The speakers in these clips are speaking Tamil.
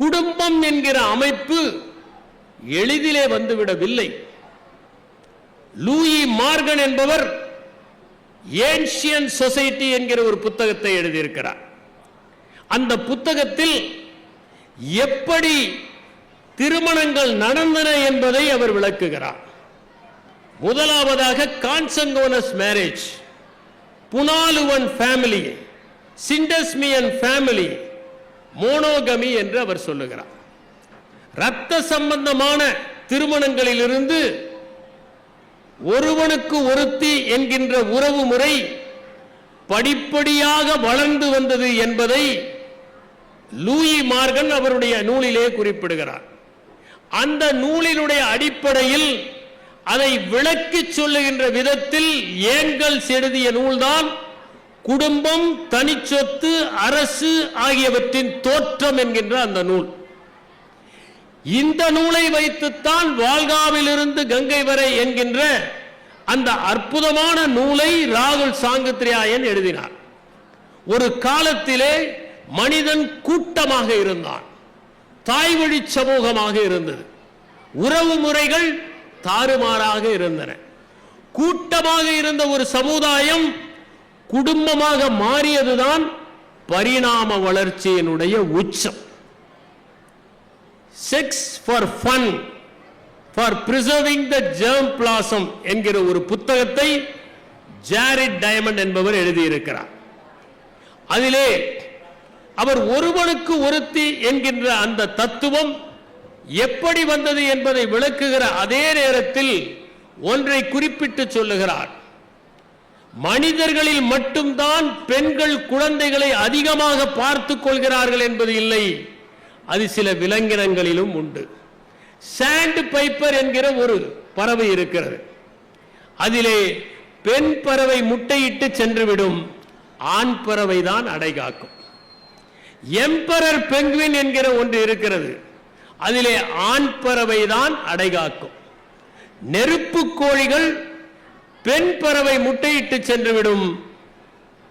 குடும்பம் என்கிற அமைப்பு எளிதிலே வந்துவிடவில்லை. லூயி மார்கன் என்பவர் ஏன்ஷியன் சொசைட்டி என்கிற ஒரு புத்தகத்தை எழுதியிருக்கிறார். அந்த புத்தகத்தில் எப்படி திருமணங்கள் நடந்தன என்பதை அவர் விளக்குகிறார். முதலாவதாக consanguineous marriage punaluan family syndyasmian family monogamy என்று அவர் சொல்லுகிறார். ரத்த சம்பந்தமான திருமணங்களிலிருந்து ஒருவனுக்கு ஒருத்தி என்கின்ற உறவு முறை படிப்படியாக வளர்ந்து வந்தது என்பதை லூயி மார்கன் அவருடைய நூலிலே குறிப்பிடுகிறார். அந்த நூலினுடைய அடிப்படையில் அதை விளக்கிச் சொல்லுகின்ற விதத்தில் ஏங்கல் செழுதிய நூல்தான் குடும்பம் தனிச்சொத்து அரசு ஆகியவற்றின் தோற்றம் என்கின்ற அந்த நூல். இந்த நூலை வைத்துத்தான் வால்காவிலிருந்து கங்கை வரை என்கின்ற அந்த அற்புதமான நூலை ராகுல் சாங்கத்ரியாயன் எழுதினார். ஒரு காலத்திலே மனிதன் கூட்டமாக இருந்தான். தாய்வழி சமூகமாக இருந்தது. உறவு முறைகள் தாறுமாறாக இருந்தன. கூட்டமாக இருந்த ஒரு சமுதாயம் குடும்பமாக மாறியதுதான் பரிணாம வளர்ச்சியினுடைய உச்சம். Sex for fun for preserving the germ plasm என்கிற ஒரு புத்தகத்தை ஜாரிட் டயமண்ட் என்பவர் எழுதியிருக்கிறார். அதிலே அவர் ஒருவனுக்கு ஒருத்தி என்கின்ற அந்த தத்துவம் எப்படி வந்தது என்பதை விளக்குகிற அதே நேரத்தில் ஒன்றை குறிப்பிட்டு சொல்லுகிறார். மனிதர்களில் மட்டும்தான் பெண்கள் குழந்தைகளை அதிகமாக பார்த்து கொள்கிறார்கள் என்பது இல்லை. அது சில விலங்கினங்களிலும் உண்டு. சாண்ட் பைப்பர் என்கிற ஒரு பறவை இருக்கிறது. அதிலே பெண் பறவை முட்டையிட்டு சென்றுவிடும். ஆண் பறவை தான் அடைகாக்கும் எம்பரர் பெங்குவின் என்கிற ஒன்று இருக்கிறது. அதிலே ஆண் பறவை தான் அடைகாக்கும் நெருப்பு கோழிகள் பெண் பறவை முட்டையிட்டு சென்றுவிடும்.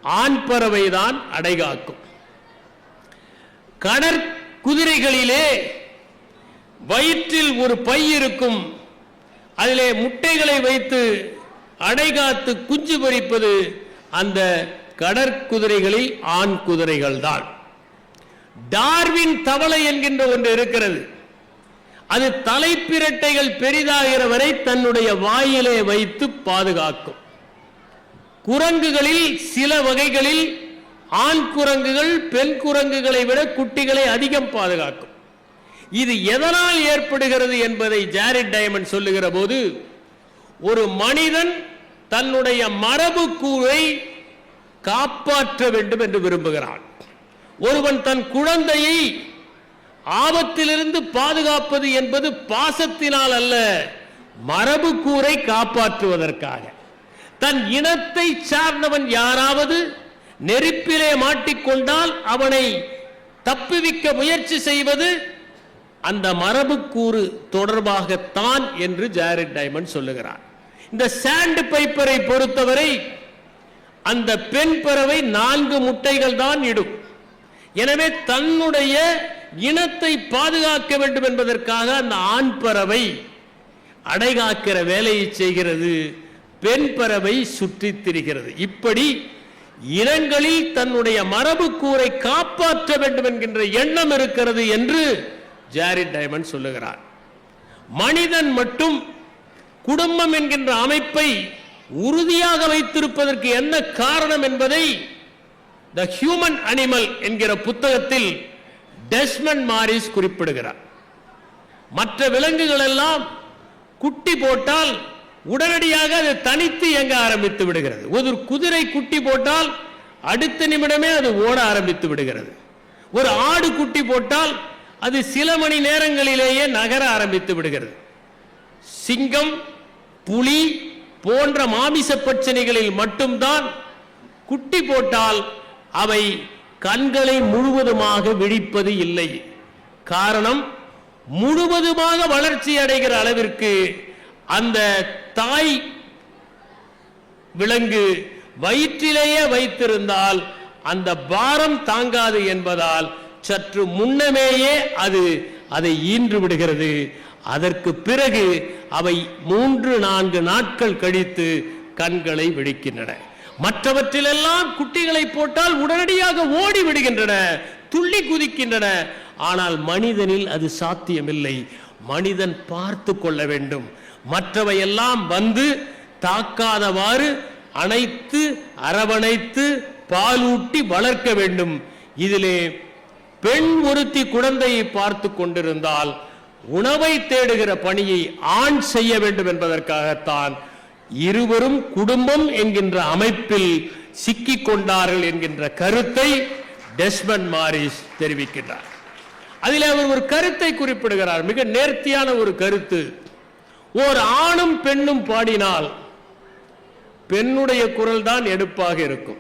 ஆண் பறவை தான் அடைகாக்கும். கடற்குதிரைகளிலே வயிற்றில் ஒரு பை இருக்கும். அதிலே முட்டைகளை வைத்து அடைகாத்து குஞ்சு பறிப்பது அந்த கடற்குதிரைகளில் ஆண் குதிரைகள் தான் டார்வின் தவளை என்கின்ற ஒன்று இருக்கிறது. அது தலைப்பிரட்டைகள் பெரிதாகிற வரை தன்னுடைய வாயிலே வைத்து பாதுகாக்கும். குரங்குகளில் சில வகைகளில் ஆண் குரங்குகள் பெண் குரங்குகளை விட குட்டிகளை அதிகம் பாதுகாக்கும். இது எதனால் ஏற்படுகிறது என்பதை ஜாரிட் டயமண்ட் சொல்லுகிற போது ஒரு மனிதன் தன்னுடைய மரபு கூழை காப்பாற்ற வேண்டும் என்று விரும்புகிறான். ஒருவன் தன் குழந்தையை ஆபத்திலிருந்து பாதுகாப்பது என்பது பாசத்தினால் அல்ல மரபு கூரை காப்பாற்றுவதற்காக. தன் இனத்தை சார்ந்தவன் யாராவது நெருப்பிலே மாட்டிக்கொண்டால் அவனை தப்புவிக்க முயற்சி செய்வது அந்த மரபுக்கூறு தொடர்பாகத்தான் என்று ஜாரிட் டைமண்ட் சொல்லுகிறார். இந்த சாண்ட் பைப்பரை பொறுத்தவரை அந்த பெண் பறவை நான்கு முட்டைகள் தான் இடும். எனவே தன்னுடைய இனத்தை பாதுகாக்க வேண்டும் என்பதற்காக அந்த ஆண் பறவை அடைகாக்கிற வேலையை செய்கிறது. பெண் பறவை சுற்றித் திரிகிறது. இப்படி இனங்களில் தன்னுடைய மரபு கூரை காப்பாற்ற வேண்டும் என்கின்ற எண்ணம் இருக்கிறது என்று ஜாரிட் டைமண்ட் சொல்லுகிறார். மனிதன் மட்டும் குடும்பம் என்கின்ற அமைப்பை உறுதியாக வைத்திருப்பதற்கு என்ன காரணம் என்பதை த ஹியூமன் அனிமல் என்கிற புத்தகத்தில் டெஸ்மன் மாரிஸ் குறிப்பிடுகிறார். மற்ற விலங்குகள் எல்லாம் குட்டி போட்டால் உடனடியாக அது தனித்து இயங்க ஆரம்பித்து விடுகிறது. ஒரு குதிரை குட்டி போட்டால் அடுத்த நிமிடமே அது ஓட ஆரம்பித்து விடுகிறது. ஒரு ஆடு குட்டி போட்டால் அது சில மணி நேரங்களிலேயே நகர ஆரம்பித்து விடுகிறது. சிங்கம் புலி போன்ற மாமிச பிரச்சனைகளில் மட்டும்தான் குட்டி போட்டால் அவை கண்களை முழுவதுமாக விழிப்பது இல்லை. காரணம் முழுவதுமாக வளர்ச்சி அடைகிற அளவிற்கு அந்த தாய் விலங்கு வயிற்றிலேயே வைத்திருந்தால் அந்த பாரம் தாங்காது என்பதால் சற்று முன்னமேயே அது அதை ஈன்று விடுகிறது. அதற்கு பிறகு அவை மூன்று நான்கு நாட்கள் கழித்து கண்களை விழிக்கின்றன. மற்றவற்றிலெல்லாம் குட்டிகளை போட்டால் உடனடியாக ஓடி விடுகின்றன துள்ளி குதிக்கின்றன. ஆனால் மனிதனில் அது சாத்தியமில்லை. மனிதன் பார்த்து கொள்ள வேண்டும். மற்றவையெல்லாம் வந்து தாக்காதவாறு அணைத்து அரவணைத்து பாலூட்டி வளர்க்க வேண்டும். இதிலே பெண் ஒருத்தி குழந்தையை பார்த்து கொண்டிருந்தால் உணவை தேடுகிற பணியை ஆண் செய்ய வேண்டும் என்பதற்காகத்தான் இருவரும் குடும்பம் என்கின்ற அமைப்பில் சிக்கிக் கொண்டார்கள் என்கின்ற கருத்தை டெஸ்மன் மாரிஸ் தெரிவிக்கின்றார். அதில் அவர் ஒரு கருத்தை குறிப்பிடுகிறார். மிக நேர்த்தியான ஒரு கருத்து. ஓர் ஆணும் பெண்ணும் பாடினால் பெண்ணுடைய குரல் தான் எடுப்பாக இருக்கும்.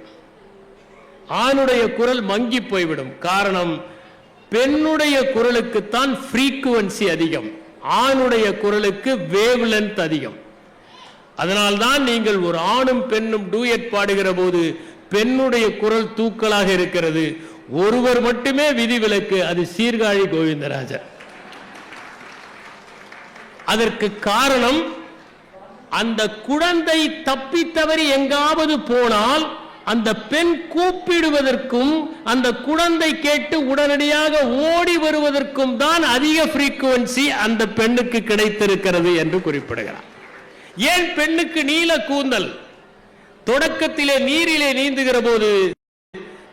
ஆணுடைய குரல் மங்கி போய்விடும். காரணம் பெண்ணுடைய குரலுக்குத்தான் ஃப்ரீக்குவன்சி அதிகம். ஆணுடைய குரலுக்கு வேவ் லென்த் அதிகம். அதனால்தான் நீங்கள் ஒரு ஆணும் பெண்ணும் டூயட் பாடுகிற போது பெண்ணுடைய குரல் தூக்கலாக இருக்கிறது. ஒருவர் மட்டுமே விதிவிலக்கு அது சீர்காழி கோவிந்தராஜர். அதற்கு காரணம் அந்த குழந்தை தப்பி தவறி எங்காவது போனால் அந்த பெண் கூப்பிடுவதற்கும் அந்த குழந்தை கேட்டு உடனடியாக ஓடி வருவதற்கும் தான் அதிக ஃப்ரீக்குவன்சி அந்த பெண்ணுக்கு கிடைத்திருக்கிறது என்று குறிப்பிடுகிறார். ஏன் பெண்ணுக்கு நீல கூந்தல்? தொடக்கத்திலே நீரிலே நீந்துகிற போது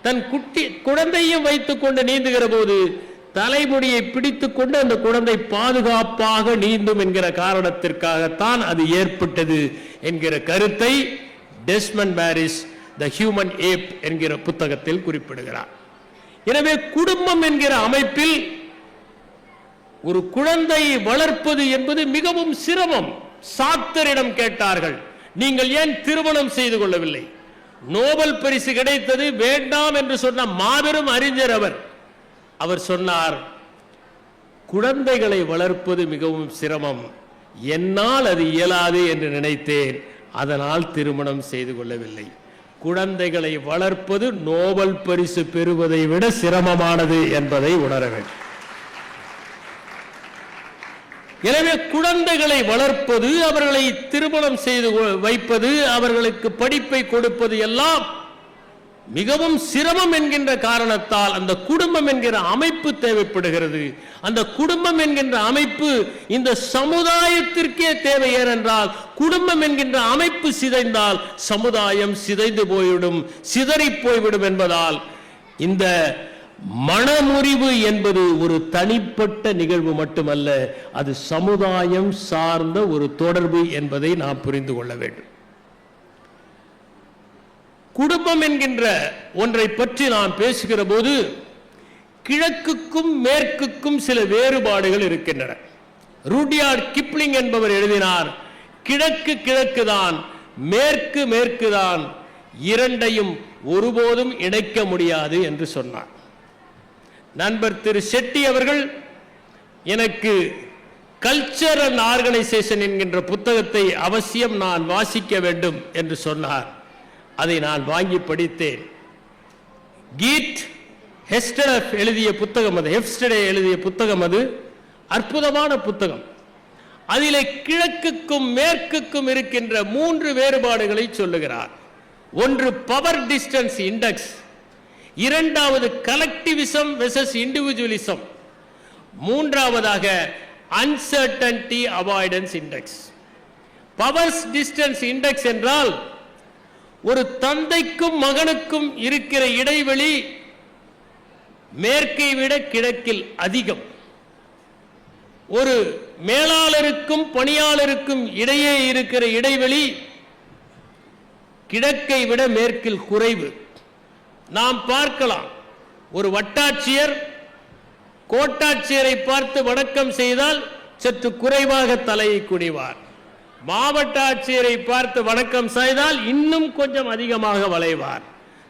தன் குட்டி குழந்தையும் வைத்துக் கொண்டு நீந்துகிற போது தலைமுடியை பிடித்துக் கொண்டு அந்த குழந்தை பாதுகாப்பாக நீந்தும் என்கிற காரணத்திற்காகத்தான் அது ஏற்பட்டது என்கிற கருத்தை Desmond Morris the human ape என்கிற புத்தகத்தில் குறிப்பிடுகிறார். எனவே குடும்பம் என்கிற அமைப்பில் ஒரு குழந்தையை வளர்ப்பது என்பது மிகவும் சிரமம். சாத்தரிடம் கேட்டார்கள் நீங்கள் ஏன் திருமணம் செய்து கொள்ளவில்லை? நோபல் பரிசு கிடைத்தது வேண்டாம் என்று சொன்ன மாபெரும் அறிஞர் அவர். அவர் சொன்னார் குழந்தைகளை வளர்ப்பது மிகவும் சிரமம். என்னால் அது இயலாது என்று நினைத்தேன். அதனால் திருமணம் செய்து கொள்ளவில்லை. குழந்தைகளை வளர்ப்பது நோபல் பரிசு பெறுவதை விட சிரமமானது என்பதை உணர வேண்டும். எனவே குழந்தைகளை வளர்ப்பது அவர்களை திருமணம் செய்து வைப்பது அவர்களுக்கு படிப்பை கொடுப்பது எல்லாம் மிகவும் சிரமம் என்கின்ற காரணத்தால் அந்த குடும்பம் என்கிற அமைப்பு தேவைப்படுகிறது. அந்த குடும்பம் என்கின்ற அமைப்பு இந்த சமுதாயத்திற்கே தேவை ஏனென்றால் குடும்பம் என்கின்ற அமைப்பு சிதைந்தால் சமுதாயம் சிதைந்து போய்விடும் சிதறி போய்விடும் என்பதால் இந்த மனமுறிவு என்பது ஒரு தனிப்பட்ட நிகழ்வு மட்டுமல்ல அது சமுதாயம் சார்ந்த ஒரு தொடர்பு என்பதை நாம் புரிந்து கொள்ள வேண்டும். குடும்பம் என்கின்ற ஒன்றை பற்றி நாம் பேசுகிற போது கிழக்குக்கும் மேற்குக்கும் சில வேறுபாடுகள் இருக்கின்றன. ரூடியார்ட் கிப்ளிங் என்பவர் எழுதினார் கிழக்கு கிழக்கு தான் மேற்கு மேற்குதான் இரண்டையும் ஒருபோதும் இணைக்க முடியாது என்று சொன்னார். நண்பர் திரு செட்டி அவர்கள் எனக்கு கல்ச்சர் அண்ட் ஆர்கனைசேஷன் என்கின்ற புத்தகத்தை அவசியம் நான் வாசிக்க வேண்டும் என்று சொன்னார். அதை நான் வாங்கி படித்தேன். கீட் ஹெஸ்டர் எழுதிய புத்தகம் அது. ஹெப்ஸ்டே எழுதிய புத்தகம் அது. அற்புதமான புத்தகம். அதிலே கிழக்குக்கும் மேற்குக்கும் இருக்கின்ற மூன்று வேறுபாடுகளை சொல்லுகிறார். ஒன்று பவர் டிஸ்டன்ஸ் இண்டெக்ஸ் இரண்டாவது கலெக்டிவிசம் வெசஸ் இண்டிவிஜுவலிசம் மூன்றாவதாக uncertainty avoidance index powers distance index என்றால் ஒரு தந்தைக்கும் மகனுக்கும் இருக்கிற இடைவெளி மேற்கை விட கிழக்கில் அதிகம். ஒரு மேலாளருக்கும் பணியாளருக்கும் இடையே இருக்கிற இடைவெளி கிழக்கை விட மேற்கில் குறைவு. நாம் பார்க்கலாம். ஒரு வட்டாட்சியர் கோட்டாட்சியரை பார்த்து வணக்கம் செய்தால் சற்று குறைவாக தலையை குனிவார். மாவட்ட ஆட்சியரை பார்த்து வணக்கம் செய்தால் இன்னும் கொஞ்சம் அதிகமாக வளைவார்.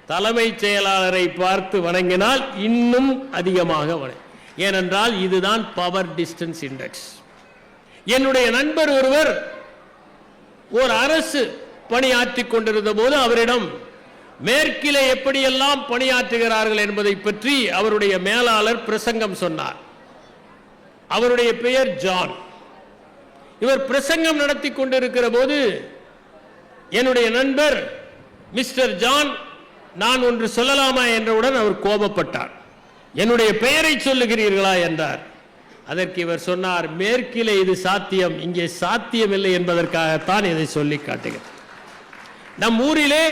தலைமைச் செயலாளரை பார்த்து வணங்கினால் இன்னும் அதிகமாக வளை ஏனென்றால் இதுதான் பவர் டிஸ்டன்ஸ் இண்டெக்ஸ் என்னுடைய நண்பர் ஒருவர் ஒரு அரசு பணியாற்றி கொண்டிருந்த போது அவரிடம் மேற்கிலே எப்படியெல்லாம் பணியாற்றுகிறார்கள் என்பதை பற்றி அவருடைய மேலாளர் பிரசங்கம் சொன்னார். அவருடைய பெயர் ஜான். இவர் பிரசங்கம் நடத்தி கொண்டிருக்கிற போது என்னுடைய நண்பர் மிஸ்டர் ஜான் நான் ஒன்று சொல்லலாமா என்றவுடன் அவர் கோபப்பட்டார். என்னுடைய பெயரை சொல்லுகிறீர்களா என்றார். அதற்கு இவர் சொன்னார் மேற்கிலே இது சாத்தியம் இங்கே சாத்தியமில்லை என்பதற்காகத்தான் இதை சொல்லி காட்டுகிறேன். நம் ஊரிலே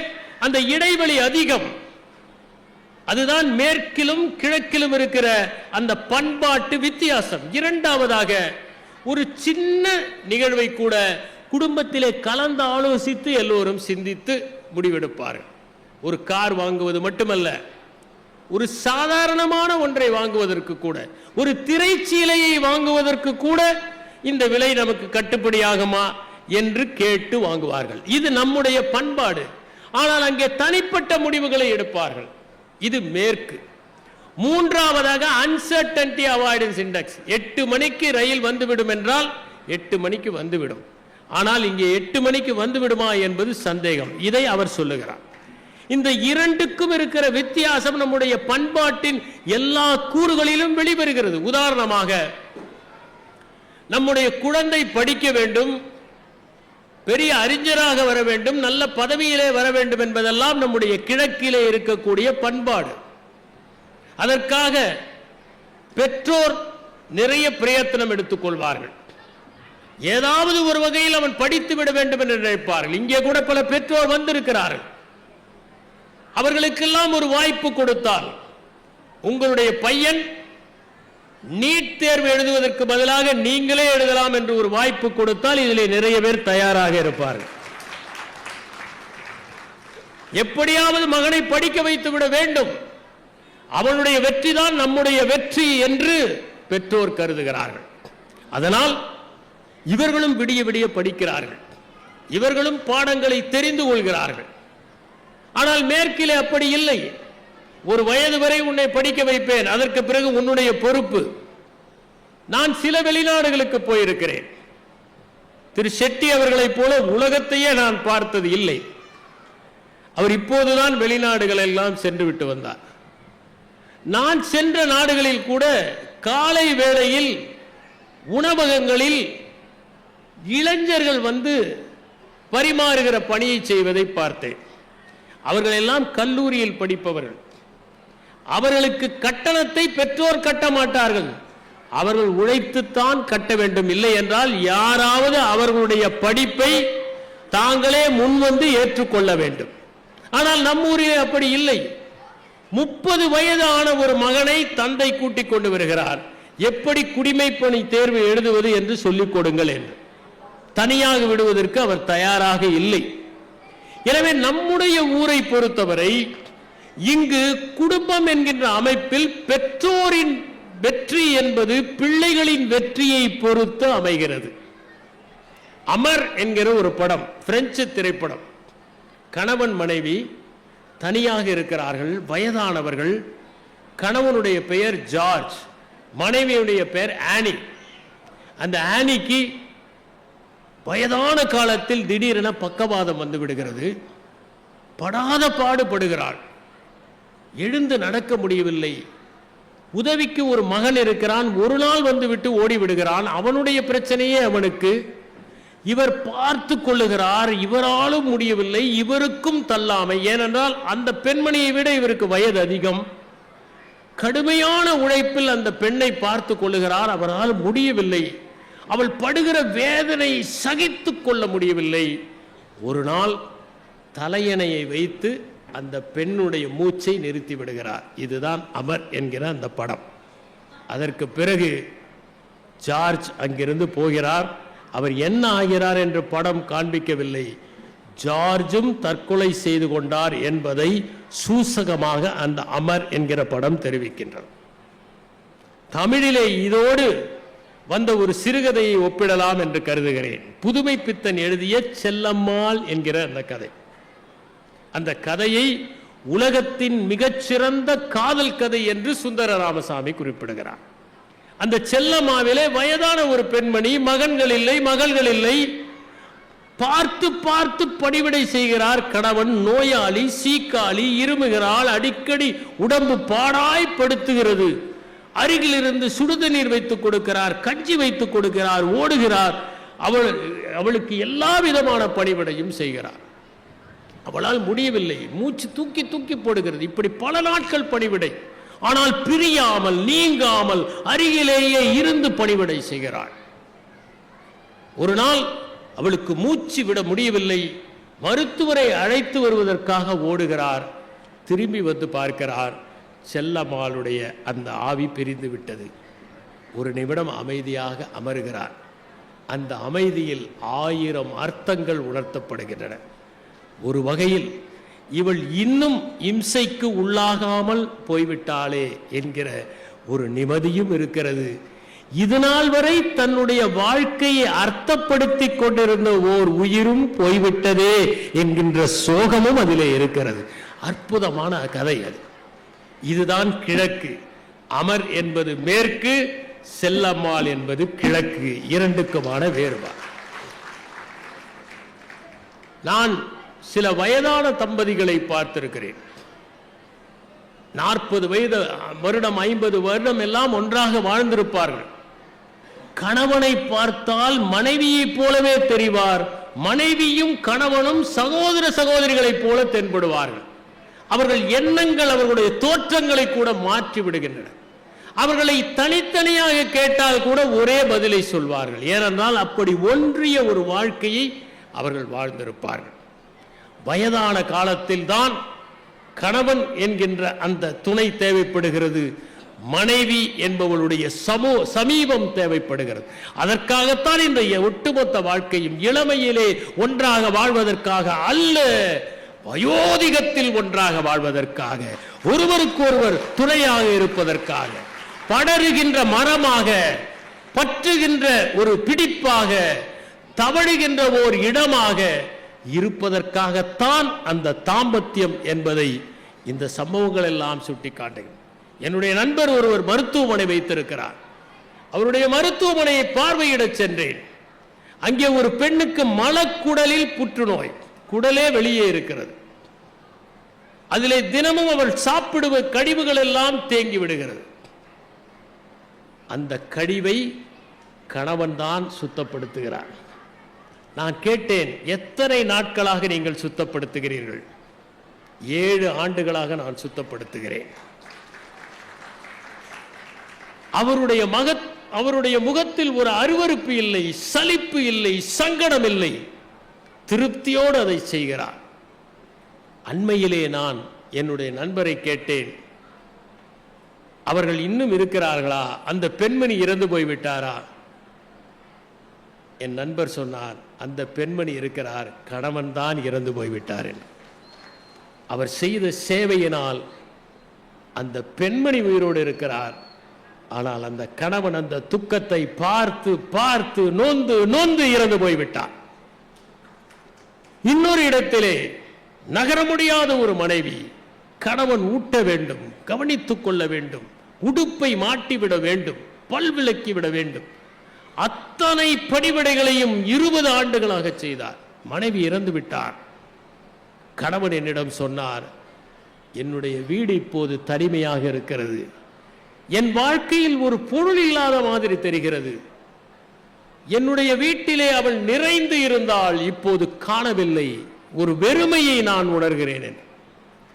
அந்த இடைவெளி அதிகம். அதுதான் மேற்கிலும் கிழக்கிலும் இருக்கிற அந்த பண்பாட்டு வித்தியாசம். இரண்டாவதாக ஒரு சின்ன நிகழ்வை கூட குடும்பத்திலே கலந்து ஆலோசித்து எல்லோரும் சிந்தித்து முடிவெடுப்பார்கள். ஒரு கார் வாங்குவது மட்டுமல்ல ஒரு சாதாரணமான ஒன்றை வாங்குவதற்கு கூட ஒரு திரைச்சீலையை வாங்குவதற்கு கூட இந்த விலை நமக்கு கட்டுப்படியாகுமா என்று கேட்டு வாங்குவார்கள். இது நம்முடைய பண்பாடு. ஆனால் அங்கே தனிப்பட்ட முடிவுகளை எடுப்பார்கள். இது மேற்கு. மூன்றாவதாக அன்சர்டன்டி அவாய்டன்ஸ் இண்டெக்ஸ் எட்டு மணிக்கு ரயில் வந்துவிடும் என்றால் எட்டு மணிக்கு வந்துவிடும். ஆனால் இங்கே எட்டு மணிக்கு வந்துவிடுமா என்பது சந்தேகம். இதை அவர் சொல்லுகிறார். இந்த இரண்டுக்கும் இருக்கிற வித்தியாசம் நம்முடைய பண்பாட்டின் எல்லா கூறுகளிலும் வெளிவருகிறது. உதாரணமாக நம்முடைய குழந்தை படிக்க வேண்டும் பெரிய அறிஞராக வர வேண்டும் நல்ல பதவியிலே வர வேண்டும் என்பதெல்லாம் நம்முடைய கிழக்கிலே இருக்கக்கூடிய பண்பாடு. அதற்காக பெற்றோர் நிறைய பிரயத்தனம் எடுத்துக்கொள்வார்கள் ஏதாவது ஒரு வகையில் அவன் படித்து விட வேண்டும் என்று நினைப்பார்கள். இங்கே கூட பல பெற்றோர் வந்திருக்கிறார்கள். அவர்களுக்கெல்லாம் ஒரு வாய்ப்பு கொடுத்தால் உங்களுடைய பையன் நீட் தேர்வு எழுதுவதற்கு பதிலாக நீங்களே எழுதலாம் என்று ஒரு வாய்ப்பு கொடுத்தால் இதில் நிறைய பேர் தயாராக இருப்பார்கள். எப்படியாவது மகனை படிக்க வைத்து விட வேண்டும். அவனுடைய வெற்றி தான் நம்முடைய வெற்றி என்று பெற்றோர் கருதுகிறார்கள். அதனால் இவர்களும் விடிய விடிய படிக்கிறார்கள். இவர்களும் பாடங்களை தெரிந்து கொள்கிறார்கள். ஆனால் மேற்கிலே அப்படி இல்லை. ஒரு வயது வரை உன்னை படிக்க வைப்பேன். அதற்கு பிறகு உன்னுடைய பொறுப்பு. நான் சில வெளிநாடுகளுக்கு போயிருக்கிறேன். திரு ஷெட்டி அவர்களைப் போல உலகத்தையே நான் பார்த்தது இல்லை. அவர் இப்போதுதான் வெளிநாடுகள் எல்லாம் சென்று விட்டு வந்தார். நான் சென்ற நாடுகளில் கூட காலை வேளையில் உணவகங்களில் இளைஞர்கள் வந்து பரிமாறுகிற பணியை செய்வதை பார்த்தேன். அவர்கள் எல்லாம் கல்லூரியில் படிப்பவர்கள். அவர்களுக்கு கட்டணத்தை பெற்றோர் கட்ட மாட்டார்கள். அவர்கள் உழைத்துத்தான் கட்ட வேண்டும். இல்லை என்றால் யாராவது அவர்களுடைய படிப்பை தாங்களே முன்வந்து ஏற்றுக்கொள்ள வேண்டும். ஆனால் நம்ம ஊரிலே அப்படி இல்லை. முப்பது வயது ஆன ஒரு மகனை தந்தை கூட்டிக் கொண்டு வருகிறார். எப்படி குடிமைப்பணி தேர்வு எழுதுவது என்று சொல்லிக் கொடுங்கள் என்று. தனியாக விடுவதற்கு அவர் தயாராக இல்லை. எனவே நம்முடைய ஊரை பொறுத்தவரை இங்கு குடும்பம் என்கின்ற அமைப்பில் பெற்றோரின் வெற்றி என்பது பிள்ளைகளின் வெற்றியை பொறுத்து அமைகிறது. அமர் என்கிற ஒரு படம் பிரெஞ்சு திரைப்படம். கணவன் மனைவி தனியாக இருக்கிறார்கள் வயதானவர்கள். கணவனுடைய பெயர் ஜார்ஜ் மனைவியுடைய பெயர் ஆனி. அந்த ஆனிக்கு வயதான காலத்தில் திடீரென பக்கவாதம் வந்து விடுகிறது. படாத பாடுபடுகிறாள். எழுந்து நடக்க முடியவில்லை. உதவிக்கு ஒரு மகன் இருக்கிறான் ஒரு நாள் வந்துவிட்டு ஓடி விடுகிறான். அவனுடைய பிரச்சனையே அவனுக்கு. இவர் பார்த்து கொள்ளுகிறார் இவராலும் முடியவில்லை இவருக்கும் தள்ளாமை. ஏனென்றால் அந்த பெண்மணியை விட இவருக்கு வயது அதிகம். கடுமையான உழைப்பில் அந்த பெண்ணை பார்த்து கொள்ளுகிறார் அவரால் முடியவில்லை. அவள் படுகிற வேதனை சகித்து கொள்ள முடியவில்லை. ஒரு நாள் தலையணையை வைத்து அந்த பெண்ணுடைய மூச்சை நிறுத்தி விடுகிறார். இதுதான் அமர் என்கிற அந்த படம். அதற்கு பிறகு ஜார்ஜ் அங்கிருந்து போகிறார். அவர் என்ன ஆகிறார் என்று படம் காண்பிக்கவில்லை. ஜார்ஜும் தற்கொலை செய்து கொண்டார் என்பதை சூசகமாக அந்த அமர் என்கிற படம் தெரிவிக்கின்றது. தமிழிலே இதோடு வந்த ஒரு சிறுகதையை ஒப்பிடலாம் என்று கருதுகிறேன். புதுமை பித்தன் எழுதிய செல்லம்மாள் என்கிற அந்த கதை. அந்த கதையை உலகத்தின் மிகச்சிறந்த காதல் கதை என்று சுந்தர ராமசாமி குறிப்பிடுகிறார். அந்த செல்லமாவிலே வயதான ஒரு பெண்மணி மகன்கள் இல்லை மகள்கள் இல்லை பார்த்து பார்த்து படிவிடை செய்கிறார் கணவன் நோயாளி சீக்காளி இருமுகிறாள் அடிக்கடி உடம்பு பாடாய்ப்படுத்துகிறது அருகில் இருந்து சுடுதண்ணீர் வைத்துக் கொடுக்கிறார் கஞ்சி வைத்துக் கொடுக்கிறார் ஓடுகிறார். அவள் அவளுக்கு எல்லா விதமான பணிவிடையும் செய்கிறார். அவளால் முடியவில்லை. மூச்சு தூக்கி தூக்கி போடுகிறது. இப்படி பல நாட்கள் பணிவிடை. ஆனால் பிரியாமல் நீங்காமல் அருகிலேயே இருந்து பணிவிடை செய்கிறாள். ஒரு நாள் அவளுக்கு மூச்சு விட முடியவில்லை. மருத்துவரை அழைத்து வருவதற்காக ஓடுகிறார். திரும்பி வந்து பார்க்கிறார். செல்லம்மாளுடைய அந்த ஆவி பிரிந்து விட்டது. ஒரு நிமிடம் அமைதியாக அமருகிறார். அந்த அமைதியில் ஆயிரம் அர்த்தங்கள் உணர்த்தப்படுகின்றன. ஒரு வகையில் இவள் இன்னும் இம்சைக்கு உள்ளாகாமல் போய்விட்டாளே என்கிற ஒரு நிம்மதியும் இருக்கிறது. இதுநாள் வரை தன்னுடைய வாழ்க்கையை அர்த்தப்படுத்திக் கொண்டிருந்த ஓர் உயிரும் போய்விட்டதே என்கின்ற சோகமும் அதிலே இருக்கிறது. அற்புதமான கதை அது. இதுதான் கிழக்கு. அமர் என்பது மேற்கு செல்லம்மாள் என்பது கிழக்கு. இரண்டுக்குமான வேறுபாடு. நான் சில வயதான தம்பதிகளை பார்த்திருக்கிறேன். நாற்பது வயது வருடம் ஐம்பது வருடம் எல்லாம் ஒன்றாக வாழ்ந்திருப்பார்கள். கணவனை பார்த்தால் மனைவியைப் போலவே தெரிவார். மனைவியும் கணவனும் சகோதர சகோதரிகளைப் போல தென்படுவார்கள். அவர்கள் எண்ணங்கள் அவர்களுடைய தோற்றங்களை கூட மாற்றி விடுகின்றன. அவர்களை தனித்தனியாக கேட்டால் கூட ஒரே பதிலை சொல்வார்கள். ஏனென்றால் அப்படி ஒன்றிய ஒரு வாழ்க்கையை அவர்கள் வாழ்ந்திருப்பார்கள். வயதான காலத்தில் தான் கணவன் என்கின்ற அந்த துணை தேவைப்படுகிறது. மனைவி என்பவளுடைய சமூ சமீபம் தேவைப்படுகிறது. அதற்காகத்தான் இன்றைய ஒட்டுமொத்த வாழ்க்கையும் இளமையிலே ஒன்றாக வாழ்வதற்காக அல்ல வயோதிகத்தில் ஒன்றாக வாழ்வதற்காக ஒருவருக்கொருவர் துணையாக இருப்பதற்காக படருகின்ற மரமாக பற்றுகின்ற ஒரு பிடிப்பாக தவழுகின்ற ஓர் இடமாக இருப்பதற்காகத்தான் அந்த தாம்பத்தியம் என்பதை இந்த சம்பவங்கள் எல்லாம் சுட்டிக்காட்டுகிறது. என்னுடைய நண்பர் ஒருவர் மருத்துவமனை வைத்திருக்கிறார். அவருடைய மருத்துவமனையை பார்வையிடச் சென்றேன். அங்கே ஒரு பெண்ணுக்கு மலக்குடலில் புற்றுநோய் குடலே வெளியே இருக்கிறது. அதிலே தினமும் அவள் சாப்பிடுவ கழிவுகள் எல்லாம் தேங்கி விடுகிறது. அந்த கழிவை கணவன் தான் சுத்தப்படுத்துகிறார். நான் கேட்டேன் எத்தனை நாட்களாக நீங்கள் சுத்தப்படுத்துகிறீர்கள்? ஏழு ஆண்டுகளாக நான் சுத்தப்படுத்துகிறேன். அவருடைய மகத் அவருடைய முகத்தில் ஒரு அருவருப்பு இல்லை சலிப்பு இல்லை சங்கடம் இல்லை. திருப்தியோடு அதை செய்கிறார். அண்மையிலே நான் என்னுடைய நண்பரை கேட்டேன். அவர்கள் இன்னும் இருக்கிறார்களா? அந்த பெண்மணி இறந்து போய்விட்டாரா? என் நண்பர் சொன்னார் அந்த பெண்மணி இருக்கிறார் கணவன் தான் இறந்து போய்விட்டார் என்று. அவர் செய்த சேவையினால் அந்த பெண்மணி உயிரோடு இருக்கிறார். ஆனால் அந்த கணவன் அந்த துக்கத்தை பார்த்து பார்த்து நோந்து நோந்து இறந்து போய்விட்டார். இன்னொரு இடத்திலே நகர முடியாத ஒரு மனைவி கணவன் ஊட்ட வேண்டும் கவனித்துக் கொள்ள வேண்டும் உடுப்பை மாட்டிவிட வேண்டும் பல்விளக்கி விட வேண்டும். அத்தனை பணிவிடைகளையும் இருபது ஆண்டுகளாக செய்தார். மனைவி இறந்து விட்டார். கணவன் என்னிடம் சொன்னார் என்னுடைய வீடு இப்போது தனிமையாக இருக்கிறது. என் வாழ்க்கையில் ஒரு பொருள் இல்லாத மாதிரி தெரிகிறது. என்னுடைய வீட்டிலே அவள் நிறைந்து இருந்தால் இப்போது காணவில்லை. ஒரு வெறுமையை நான் உணர்கிறேன்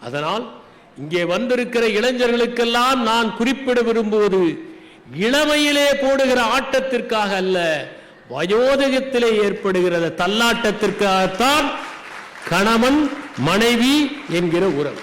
அதனால் இங்கே வந்திருக்கிற இளைஞர்களுக்கெல்லாம் நான் குறிப்பிட விரும்புவது இளமையிலே போடுகிற ஆட்டத்திற்காக அல்ல வயோதிகத்திலே ஏற்படுகிற தள்ளாட்டத்திற்காகத்தான் கணவன் மனைவி என்கிற உறவு.